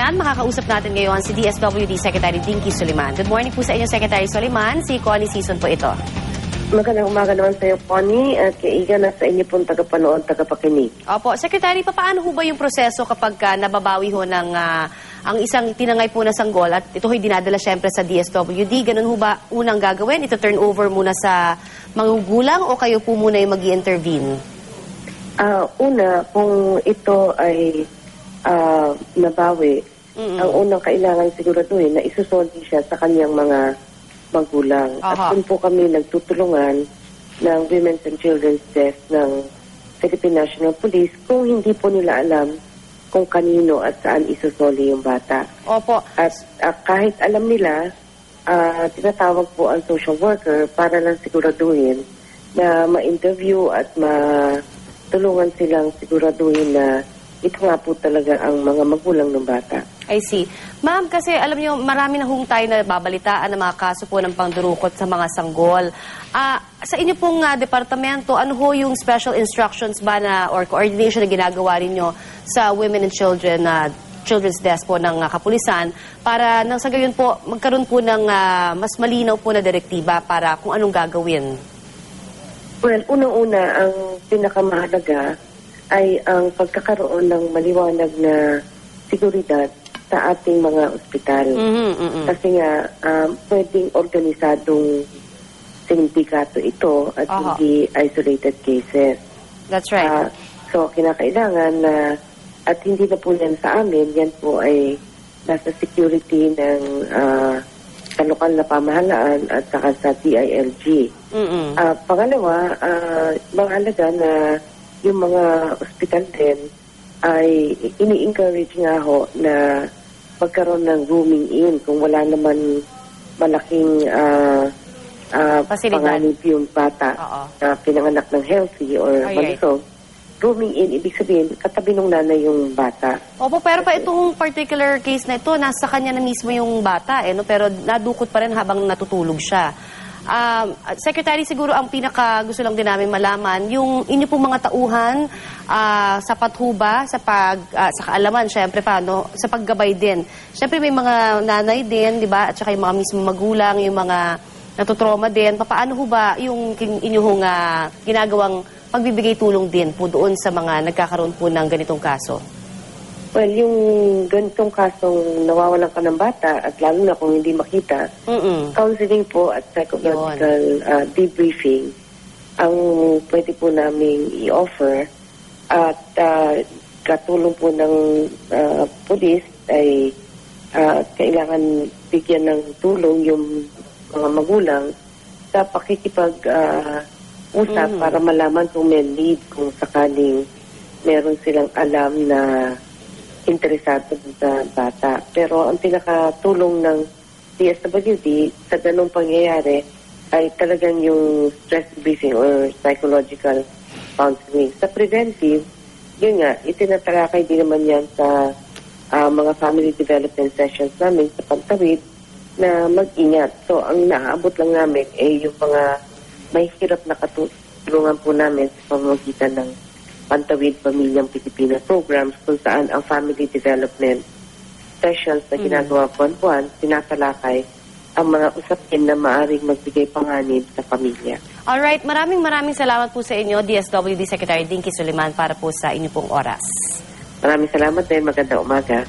yan, makakausap natin ngayon si DSWD Secretary Dinky Suliman. Good morning po sa inyo, Secretary Suliman. Si Connie Season po ito. Magandang umaga naman sa iyo, Connie, at kay Iga na sa inyo pong tagapanood, tagapakinig. Opo, Secretary, paano ho ba yung proseso kapag ka nababawi ho ng ah, ang isang tinangay po na sanggol at ito ho'y dinadala syempre sa DSWD? Ganun ho ba unang gagawin? Ito turn over muna sa mangugulang o kayo po muna yung mag intervene Ah, una, kung ito ay ah, nabawi, Mm-mm. ang unang kailangan siguraduhin na isusoli siya sa kanyang mga magulang. Aha. At doon po kami nagtutulungan ng Women's and Children's Desk ng Philippine National Police kung hindi po nila alam kung kanino at saan isusoli yung bata. Opo. At ah, kahit alam nila, ah, tinatawag po ang social worker para lang siguraduhin na ma-interview at matulungan silang siguraduhin na ito nga po talaga ang mga magulang ng bata. I see. Ma'am, kasi alam niyo, marami na hong tayo na babalitaan ng mga kaso po ng pangdurukot sa mga sanggol. Ah, sa inyo pong ah, departamento, ano ho yung special instructions ba na or coordination na ginagawa ninyo sa Women and Children na Children's Desk po ng ah, kapulisan para nang sa gayon po magkaroon po ng ah, mas malinaw po na direktiba para kung anong gagawin. Well, unang-una, ang pinakamahalaga ay ang pagkakaroon ng maliwanag na seguridad sa ating mga ospital. Mhm, mhm. Kasi nga, um, pwedeng organisadong sindikato ito at Aha. hindi isolated cases. That's right. Ah, so, kinakailangan na, at hindi na po yan sa amin, yan po ay nasa security ng uh, sa lokal na pamahalaan at saka sa DILG. Mhm. Ah, pangalawa, uh, mahalaga na yung mga ospital din ay ini-encourage nga ho na magkaroon ng rooming in kung wala naman malaking uh, uh, Pasilidad. panganib yung bata Oo. na pinanganak ng healthy or Ay, ay. malusog. Rooming in, ibig sabihin, katabi ng nanay yung bata. Opo, pero pa itong particular case na ito, nasa kanya na mismo yung bata, eh, no? pero nadukot pa rin habang natutulog siya. Um, Secretary, siguro ang pinaka gusto lang din namin malaman, yung inyo pong mga tauhan, ah, sapat ho sa, pag, ah, sa kaalaman, syempre pa, no? sa paggabay din. Syempre may mga nanay din, di ba? At saka yung mga mismo magulang, yung mga natutroma din. Paano ho ba yung inyong ah, ginagawang pagbibigay tulong din po doon sa mga nagkakaroon po ng ganitong kaso? Well, yung ganitong kasong nawawalan ka ng bata at lalo na kung hindi makita, Mm-mm. counseling po at psychological uh, debriefing ang pwede po namin i-offer at uh, katulong po ng uh, police ay uh, kailangan bigyan ng tulong yung mga magulang sa pakikipag uh, Mhm. para malaman kung may lead kung sakaling meron silang alam na interesado sa bata. Pero ang pinakatulong ng DSWD sa ganung pangyayari ay talagang yung stress briefing or psychological counseling. Sa preventive, yun nga, itinatalakay din naman yan sa ah, mga family development sessions namin sa pagtawid na mag-ingat. So, ang naaabot lang namin ay yung mga may hirap na katulungan po namin sa pamamagitan ng Pantawid Pamilyang Pilipinas programs kung saan ang family development sessions na ginagawa buwan-buwan, tinatalakay ang mga usapin na maaring magbigay panganib sa pamilya. Alright, maraming maraming salamat po sa inyo, DSWD Secretary Dinky Suliman, para po sa inyo pong oras. Maraming salamat din. Magandang umaga.